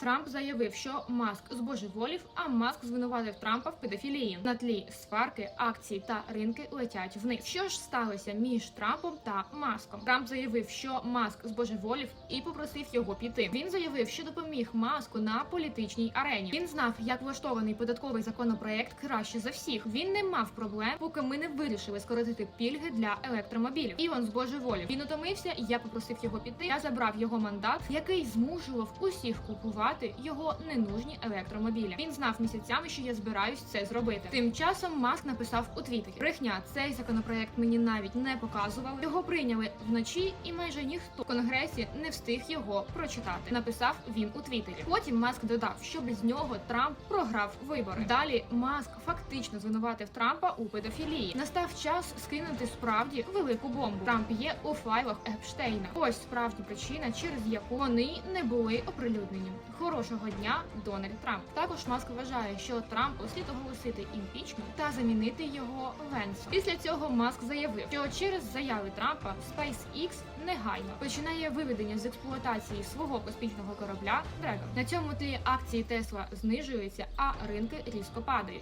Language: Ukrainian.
Трамп заявив, що Маск збожеволів, а Маск звинуватив Трампа в педофілії. На тлі сварки, акції та ринки летять вниз. Що ж сталося між Трампом та Маском? Трамп заявив, що Маск збожеволів і попросив його піти. Він заявив, що допоміг Маску на політичній арені. Він знав, як влаштований податковий законопроект краще за всіх. Він не мав проблем, поки ми не вирішили скоротити пільги для електромобілів. І він збожеволів. Він утомився. Я попросив його піти. Я забрав його мандат, який змушував усіх купувати його ненужні електромобілі. Він знав місяцями, що я збираюсь це зробити. Тим часом Маск написав у Твіттері. Брехня, цей законопроект мені навіть не показували. Його прийняли вночі, і майже ніхто в конгресі не встиг його прочитати. Написав він у Твіттері. Потім Маск додав, що без нього Трамп програв вибори. Далі Маск фактично звинуватив Трампа у педофілії. Настав час скинути справді велику бомбу. Трамп є у файлах Епштейна. Ось справжня причина, через яку вони не були оприлюднені. Хорошого дня, Дональд Трамп. Також Маск вважає, що Трампу слід оголосити імпічмент та замінити його Венсом. Після цього Маск заявив, що через заяви Трампа SpaceX негайно починає виведення з експлуатації свого космічного корабля Dragon. На цьому тлі акції Тесла знижуються, а ринки різко падають.